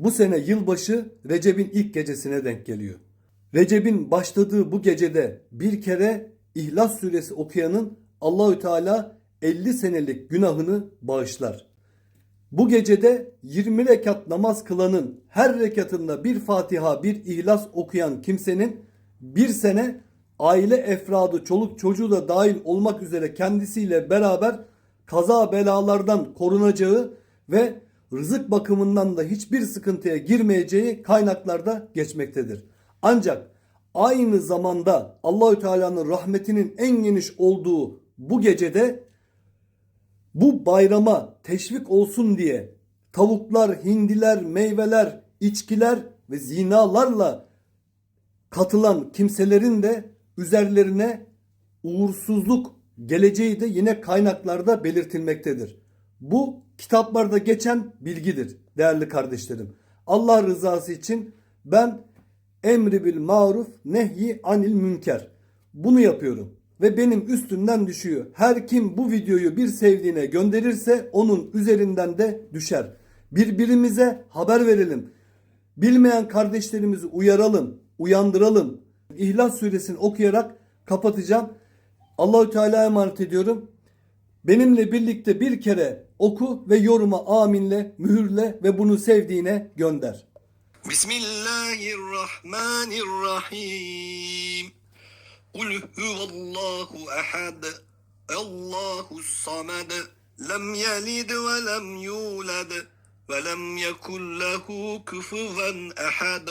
Bu sene yılbaşı Recep'in ilk gecesine denk geliyor. Recep'in başladığı bu gecede bir kere İhlas suresi okuyanın Allahü Teala 50 senelik günahını bağışlar. Bu gecede 20 rekat namaz kılanın her rekatında bir Fatiha, bir İhlas okuyan kimsenin bir sene aile efradı, çoluk çocuğu da dahil olmak üzere kendisiyle beraber kaza belalardan korunacağı ve rızık bakımından da hiçbir sıkıntıya girmeyeceği kaynaklarda geçmektedir. Ancak aynı zamanda Allahü Teala'nın rahmetinin en geniş olduğu bu gecede bu bayrama teşvik olsun diye tavuklar, hindiler, meyveler, içkiler ve zinalarla katılan kimselerin de üzerlerine uğursuzluk geleceği de yine kaynaklarda belirtilmektedir. Bu kitaplarda geçen bilgidir değerli kardeşlerim. Allah rızası için ben emri bil maruf nehyi anil münker. Bunu yapıyorum ve benim üstümden düşüyor. Her kim bu videoyu bir sevdiğine gönderirse onun üzerinden de düşer. Birbirimize haber verelim. Bilmeyen kardeşlerimizi uyaralım, uyandıralım. İhlas suresini okuyarak kapatacağım. Allahü Teala'ya emanet ediyorum. Benimle birlikte bir kere oku ve yoruma aminle, mühürle ve bunu sevdiğine gönder. Bismillahirrahmanirrahim. Kul huvallahu ehad. Allahu samad. Lem yelid ve lem yulad. Ve lem yekun lehu küfüven ehad.